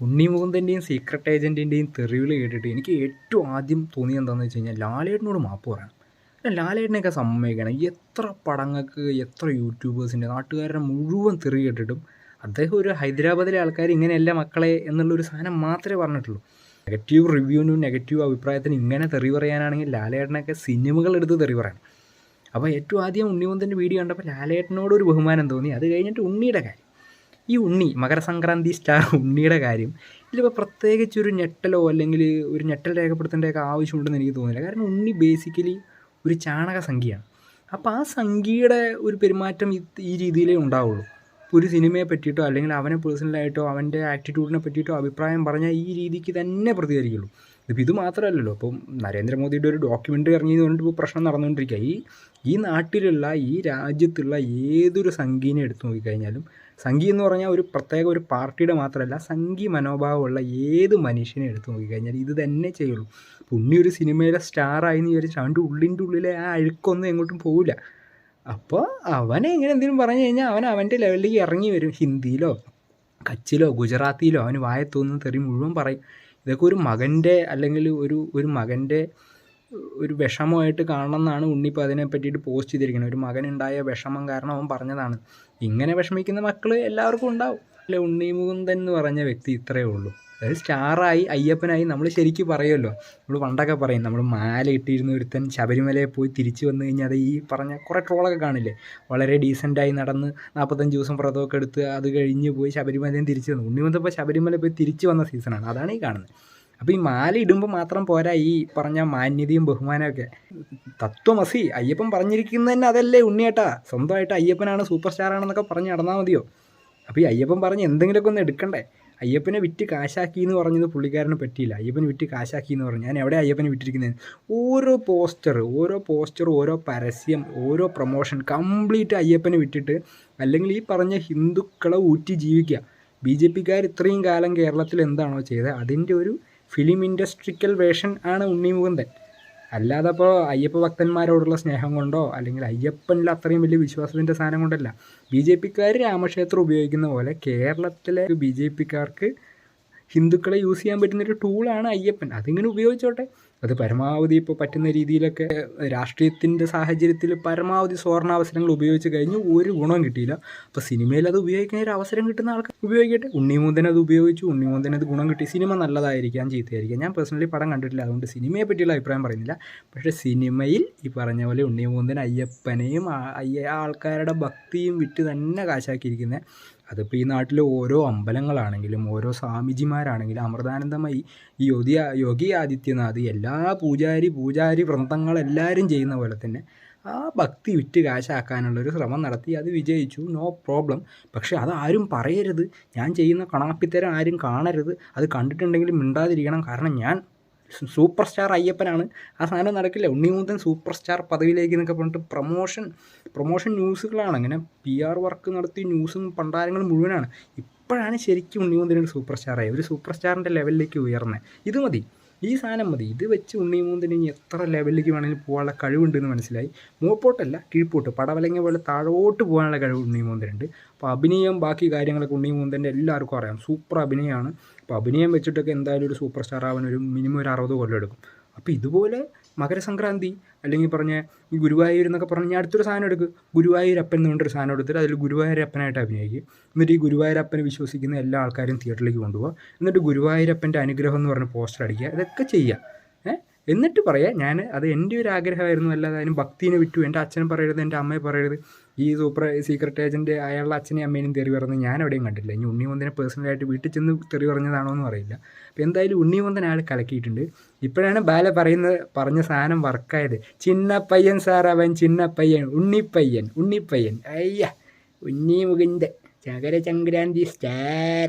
ഉണ്ണി മുകുന്ദന്റെയും secret ഏജന്റിന്റെയും തെറിവിൽ കേട്ടിട്ട് എനിക്ക് ഏറ്റവും ആദ്യം തോന്നിയത് എന്താണെന്ന് വെച്ച് കഴിഞ്ഞാൽ ലാലേട്ടനോട് മാപ്പ് പറയണം. ലാലേട്ടനെയൊക്കെ സമ്മതിക്കണം. എത്ര പടങ്ങൾക്ക് എത്ര യൂട്യൂബേഴ്സിന്റെ നാട്ടുകാരുടെ മുഴുവൻ തെറി കേട്ടിട്ടും അദ്ദേഹം ഒരു ഹൈദരാബാദിലെ ആൾക്കാർ ഇങ്ങനെയല്ല മക്കളെ എന്നുള്ളൊരു സാധനം മാത്രമേ പറഞ്ഞിട്ടുള്ളൂ. നെഗറ്റീവ് റിവ്യൂവിനും നെഗറ്റീവ് അഭിപ്രായത്തിനും ഇങ്ങനെ തെറി പറയാനാണെങ്കിൽ ലാലേട്ടനൊക്കെ സിനിമകൾ എടുത്ത് തെറി പറയണം അപ്പോൾ ഏറ്റവും ആദ്യം ഉണ്ണിമുന്തന്റെ വീഡിയോ കണ്ടപ്പോൾ ലാലേട്ടനോട് ഒരു ബഹുമാനം തോന്നി. അത് കഴിഞ്ഞിട്ട് ഉണ്ണിയുടെ കാര്യം. ഈ ഉണ്ണി മകരസംക്രാന്തി സ്റ്റാർ ഉണ്ണിയുടെ കാര്യം ഇതിലിപ്പോൾ പ്രത്യേകിച്ച് ഒരു ഞെട്ടലോ അല്ലെങ്കിൽ ഒരു ഞെട്ടൽ രേഖപ്പെടുത്തേണ്ടതൊക്കെ ആവശ്യമുണ്ടെന്ന് എനിക്ക് തോന്നുന്നില്ല. കാരണം ഉണ്ണി ബേസിക്കലി ഒരു ചാണക സംഖ്യയാണ്. അപ്പോൾ ആ സംഖ്യയുടെ ഒരു പെരുമാറ്റം ഈ രീതിയിലേ ഉണ്ടാവുള്ളൂ. ഒരു സിനിമയെ പറ്റിയിട്ടോ അല്ലെങ്കിൽ അവനെ പേഴ്സണലായിട്ടോ അവന്റെ ആറ്റിറ്റ്യൂഡിനെ പറ്റിയിട്ടോ അഭിപ്രായം പറഞ്ഞാൽ ഈ രീതിക്ക് തന്നെ പ്രതികരിക്കുള്ളൂ. ഇതിപ്പോൾ ഇത് മാത്രമല്ലല്ലോ. ഇപ്പം നരേന്ദ്രമോദിയുടെ ഒരു ഡോക്യുമെന്ററി ഇറങ്ങിയെന്ന് പറഞ്ഞിട്ട് ഇപ്പോൾ പ്രശ്നം നടന്നുകൊണ്ടിരിക്കുക ഈ ഈ നാട്ടിലുള്ള ഈ രാജ്യത്തുള്ള ഏതൊരു സംഖ്യനെ എടുത്തു നോക്കിക്കഴിഞ്ഞാലും സംഘി എന്ന് പറഞ്ഞാൽ ഒരു പ്രത്യേക ഒരു പാർട്ടിയുടെ മാത്രമല്ല സംഘി മനോഭാവമുള്ള ഏത് മനുഷ്യനെ എടുത്തു നോക്കിക്കഴിഞ്ഞാൽ ഇത് തന്നെ ചെയ്യുള്ളൂ. പുണ്ണി ഒരു സിനിമയിലെ സ്റ്റാറായി എന്ന് വിചാരിച്ചാൽ അവന്റെ ഉള്ളിന്റെ ഉള്ളിലെ ആ അഴുക്കൊന്നും എങ്ങോട്ടും പോവില്ല. അപ്പോൾ അവനെ എങ്ങനെ എന്തെങ്കിലും പറഞ്ഞു കഴിഞ്ഞാൽ അവൻ അവന്റെ ലെവലിലേക്ക് ഇറങ്ങി വരും. ഹിന്ദിയിലോ കച്ചിലോ ഗുജറാത്തിയിലോ അവന് വായ തെറി മുഴുവൻ പറയും. ഇതൊക്കെ ഒരു മകന്റെ അല്ലെങ്കിൽ ഒരു ഒരു മകന്റെ ഒരു വിഷമമായിട്ട് കാണണമെന്നാണ് ഉണ്ണിപ്പോൾ അതിനെ പറ്റിയിട്ട് പോസ്റ്റ് ചെയ്തിരിക്കുന്നത്. ഒരു മകനുണ്ടായ വിഷമം കാരണം അവൻ പറഞ്ഞതാണ്. ഇങ്ങനെ വിഷമിക്കുന്ന മക്കൾ എല്ലാവർക്കും ഉണ്ടാവും. അല്ലെ ഉണ്ണി മുകുന്ദൻ എന്ന് പറഞ്ഞ വ്യക്തി ഇത്രയേ ഉള്ളൂ. അതായത് സ്റ്റാറായി അയ്യപ്പനായി നമ്മൾ ശരിക്കും പറയുമല്ലോ. നമ്മൾ പണ്ടൊക്കെ പറയും നമ്മൾ മാല ഇട്ടിരുന്ന ഒരുത്തൻ ശബരിമലയിൽ പോയി തിരിച്ചു വന്നു കഴിഞ്ഞാൽ അത് ഈ പറഞ്ഞ കുറേ ട്രോളൊക്കെ കാണില്ലേ? വളരെ ഡീസന്റായി നടന്ന് നാൽപ്പത്തഞ്ച് ദിവസം വ്രതമൊക്കെ എടുത്ത് അത് കഴിഞ്ഞ് പോയി ശബരിമലയും തിരിച്ചു വന്നു. ഉണ്ണി മുതപ്പോൾ ശബരിമല പോയി തിരിച്ചു വന്ന സീസണാണ് അതാണ് ഈ കാണുന്നത്. അപ്പോൾ ഈ മാല ഇടുമ്പോൾ മാത്രം പോരാ ഈ പറഞ്ഞ മാന്യതയും ബഹുമാനമൊക്കെ. തത്വമസി അയ്യപ്പൻ പറഞ്ഞിരിക്കുന്നത് തന്നെ അതല്ലേ ഉണ്ണിയേട്ടാ. സ്വന്തമായിട്ട് അയ്യപ്പനാണ് സൂപ്പർ സ്റ്റാർ ആണെന്നൊക്കെ പറഞ്ഞ് നടന്നാൽ മതിയോ? അപ്പോൾ ഈ അയ്യപ്പൻ പറഞ്ഞ് എന്തെങ്കിലുമൊക്കെ ഒന്ന് എടുക്കണ്ടേ? അയ്യപ്പനെ വിറ്റ് കാശാക്കി എന്ന് പറഞ്ഞത് പുള്ളിക്കാരന് പറ്റിയില്ല. അയ്യപ്പനെ വിറ്റ് കാശാക്കി എന്ന് പറഞ്ഞു. ഞാൻ എവിടെ അയ്യപ്പനെ വിറ്റിരിക്കുന്നത് ഓരോ പോസ്റ്റർ ഓരോ പോസ്റ്റർ ഓരോ പരസ്യം ഓരോ പ്രൊമോഷൻ കംപ്ലീറ്റ് അയ്യപ്പനെ വിട്ടിട്ട് അല്ലെങ്കിൽ ഈ പറഞ്ഞ ഹിന്ദുക്കളെ ഊറ്റി ജീവിക്കുക. ബി ജെ പിക്കാർ ഇത്രയും കാലം കേരളത്തിൽ എന്താണോ ചെയ്തത്? അതിന്റെ ഒരു ഫിലിം ഇൻഡസ്ട്രിക്കൽ വേഷൻ ആണ് ഉണ്ണി മുകുന്ദൻ അല്ലാതെ അപ്പോൾ അയ്യപ്പ ഭക്തന്മാരോടുള്ള സ്നേഹം കൊണ്ടോ അല്ലെങ്കിൽ അയ്യപ്പനിൽ അത്രയും വലിയ വിശ്വാസത്തിന്റെ സാധനം കൊണ്ടല്ല. ബി ജെ പിക്കാർ രാമക്ഷേത്രം ഉപയോഗിക്കുന്ന പോലെ കേരളത്തിലെ ബി ജെ പിക്കാർക്ക് ഹിന്ദുക്കളെ യൂസ് ചെയ്യാൻ പറ്റുന്നൊരു ടൂളാണ് അയ്യപ്പൻ. അതിങ്ങനെ ഉപയോഗിച്ചോട്ടെ. അത് പരമാവധി ഇപ്പോൾ പറ്റുന്ന രീതിയിലൊക്കെ രാഷ്ട്രീയത്തിന്റെ സാഹചര്യത്തിൽ പരമാവധി സുവർണാവസരങ്ങൾ ഉപയോഗിച്ച് കഴിഞ്ഞ് ഒരു ഗുണം കിട്ടിയില്ല. അപ്പോൾ സിനിമയിൽ അത് ഉപയോഗിക്കുന്ന ഒരു അവസരം കിട്ടുന്ന ആൾക്ക് ഉപയോഗിക്കട്ടെ. ഉണ്ണിമൂന്തൻ അത് ഉപയോഗിച്ചു. ഉണ്ണിമൂന്തൻ അത് ഗുണം കിട്ടി. സിനിമ നല്ലതായിരിക്കാം ചീത്തയായിരിക്കാം. ഞാൻ പേഴ്സണലി പടം കണ്ടിട്ടില്ല. അതുകൊണ്ട് സിനിമയെ പറ്റിയുള്ള അഭിപ്രായം പറയുന്നില്ല. പക്ഷേ സിനിമയിൽ ഈ പറഞ്ഞ പോലെ ഉണ്ണിമൂന്തൻ അയ്യപ്പനെയും അയ്യ ആൾക്കാരുടെ ഭക്തിയും വിറ്റ് തന്നെ കാശാക്കിയിരിക്കുന്നത് അതിപ്പോൾ ഈ നാട്ടിലെ ഓരോ അമ്പലങ്ങളാണെങ്കിലും ഓരോ സ്വാമിജിമാരാണെങ്കിലും അമൃതാനന്ദമായി ഈ യോഗി യോഗി ആദിത്യനാഥ് എല്ലാ പൂജാരി പൂജാരി വൃന്ദങ്ങളെല്ലാവരും ചെയ്യുന്ന പോലെ തന്നെ ആ ഭക്തി വിറ്റ് കാശാക്കാനുള്ളൊരു ശ്രമം നടത്തി അത് വിജയിച്ചു. No problem. പക്ഷേ അതാരും പറയരുത്. ഞാൻ ചെയ്യുന്ന കണാപ്പിത്തരം ആരും കാണരുത്. അത് കണ്ടിട്ടുണ്ടെങ്കിൽ മിണ്ടാതിരിക്കണം. കാരണം ഞാൻ സൂപ്പർ സ്റ്റാർ അയ്യപ്പനാണ്. ആ സാധനം നടക്കില്ല. ഉണ്ണിമൂത്തൻ സൂപ്പർ സ്റ്റാർ പദവിയിലേക്ക് എന്നൊക്കെ പറഞ്ഞിട്ട് പ്രൊമോഷൻ പ്രൊമോഷൻ ന്യൂസുകളാണ്. അങ്ങനെ പി ആർ വർക്ക് നടത്തി ന്യൂസും പണ്ടാരങ്ങളും മുഴുവനാണ്. ഇപ്പോഴാണ് ശരിക്കും ഉണ്ണിമൂന്തൻ ഒരു സൂപ്പർ സ്റ്റാറായി ഒരു സൂപ്പർ സ്റ്റാറിന്റെ ലെവലിലേക്ക് ഉയർന്നത് ഇത് മതി. ഈ സാധനം മതി. ഇത് വെച്ച് ഉണ്ണിമൂന്തന് ഇനി എത്ര ലെവലിലേക്ക് വേണമെങ്കിലും പോകാനുള്ള കഴിവുണ്ടെന്ന് മനസ്സിലായി. മൂപ്പോട്ടല്ല കീഴ്പോട്ട്. പടവലങ്ങ പോലെ താഴോട്ട് പോകാനുള്ള കഴിവ് ഉണ്ണിമൂന്തനുണ്ട് അപ്പോൾ അഭിനയം ബാക്കി കാര്യങ്ങളൊക്കെ ഉണ്ണിമൂന്തന്റെ എല്ലാവർക്കും അറിയാം. സൂപ്പർ അഭിനയമാണ്. അപ്പോൾ അഭിനയം വെച്ചിട്ടൊക്കെ എന്തായാലും ഒരു സൂപ്പർ സ്റ്റാർ ആവാൻ ഒരു മിനിമം ഒരു അറുപത് കൊല്ലം എടുക്കും. അപ്പോൾ ഇതുപോലെ മകരസംക്രാന്തി അല്ലെങ്കിൽ പറഞ്ഞ ഈ ഗുരുവായൂർ എന്നൊക്കെ പറഞ്ഞ് ഞാൻ അടുത്തൊരു സാധനം എടുക്കുക ഗുരുവായൂരപ്പൻ എന്ന് പറഞ്ഞൊരു സാധനം എടുത്തിട്ട് അതിൽ ഗുരുവായൂരപ്പനായിട്ട് അഭിനയിക്കുക എന്നിട്ട് ഈ ഗുരുവായൂരപ്പനെ വിശ്വസിക്കുന്ന എല്ലാ ആൾക്കാരും തിയേറ്ററിലേക്ക് കൊണ്ടുപോകുക എന്നിട്ട് ഗുരുവായൂരപ്പന്റെ അനുഗ്രഹം എന്ന് പറഞ്ഞ് പോസ്റ്റർ അടിക്കുക. ഇതൊക്കെ ചെയ്യുക എന്നിട്ട് പറയാം ഞാൻ അത് എന്റെ ഒരു ആഗ്രഹമായിരുന്നു. അല്ലാതെ അതിന് ഭക്തിനെ വിറ്റു എന്റെ അച്ഛനും പറയരുത് എന്റെ അമ്മയെ പറയരുത്. ഈ സൂപ്പർ സീക്രട്ട് ഏജന്റ് അയാളുടെ അച്ഛനെയും അമ്മേനും തെറി പറഞ്ഞ് ഞാൻ എവിടെയും കണ്ടില്ല. ഇനി ഉണ്ണിമന്ദനെ പേഴ്സണലായിട്ട് വീട്ടിൽ ചെന്ന് തെറി പറഞ്ഞതാണോ എന്ന് അറിയില്ല. അപ്പോൾ എന്തായാലും ഉണ്ണിമന്ദൻ അയാൾ കലക്കിയിട്ടുണ്ട്. ഇപ്പോഴാണ് ബാല പറയുന്ന പറഞ്ഞ സാധനം വർക്കായത് ചിന്ന പയ്യൻ സാർ അവൻ ചിന്ന പയ്യൻ ഉണ്ണിപ്പയ്യൻ ഉണ്ണിപ്പയ്യൻ. അയ്യ ഉണ്ണി മുകിന്റെ ചകര ചങ്കരാന്തി സ്റ്റാർ